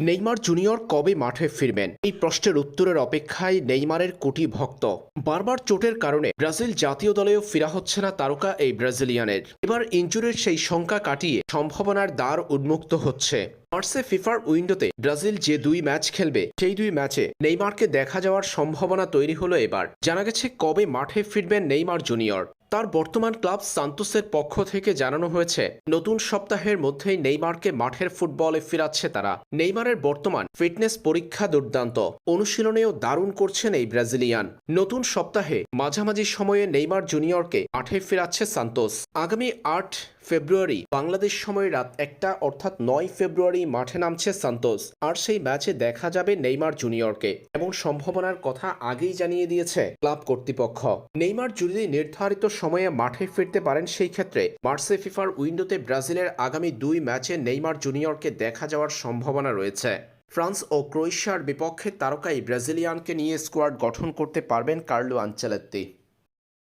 Neymar junior কবে মাঠে ফিরবেন? এই প্রশ্নের উত্তরের অপেক্ষায় নেইমারের কোটি ভক্ত। বারবার চোটের কারণে ব্রাজিল জাতীয় দলেও ফেরা হচ্ছে না তারকা এই ব্রাজিলিয়ানের। এবার ইঞ্জুরির সেই শঙ্কা কাটিয়ে সম্ভাবনার দ্বার উন্মুক্ত হচ্ছে। মার্সে ফিফার উইন্ডোতে ব্রাজিল যে দুই ম্যাচ খেলবে, সেই দুই ম্যাচে নেইমারকে দেখা যাওয়ার সম্ভাবনা তৈরি হলো এবার। জানা গেছে কবে মাঠে ফিরবেন নেইমার জুনিয়র। তার বর্তমান ক্লাব সান্তোসের পক্ষ থেকে জানানো হয়েছে, নতুন সপ্তাহের মধ্যেই নেইমারকে মাঠের ফুটবলে ফিরাচ্ছে তারা। নেইমারের বর্তমান ফিটনেস পরীক্ষা দুর্দান্ত। অনুশীলনেও দারুণ করছেন এই ব্রাজিলিয়ান। নতুন সপ্তাহে মাঝামাঝি সময়ে নেইমার জুনিয়রকে মাঠে ফেরাচ্ছে সান্তোস। আগামী আট ফেব্রুয়ারি, বাংলাদেশ সময় রাত একটা অর্থাৎ নয় ফেব্রুয়ারি মাঠে নামছে সান্তোস। আর সেই ম্যাচে দেখা যাবে নেইমার জুনিয়রকে এবং সম্ভাবনার কথা আগেই জানিয়ে দিয়েছে ক্লাব কর্তৃপক্ষ। নেইমার যদি নির্ধারিত সময়ে মাঠে ফিরতে পারেন, সেই ক্ষেত্রে মার্সে ফিফার উইন্ডোতে ব্রাজিলের আগামী দুই ম্যাচে নেইমার জুনিয়রকে দেখা যাওয়ার সম্ভাবনা রয়েছে। ফ্রান্স ও ক্রোয়েশিয়ার বিপক্ষে তারকাই ব্রাজিলিয়ানকে নিয়ে স্কোয়াড গঠন করতে পারবেন কার্লো আঞ্চেলেত্তি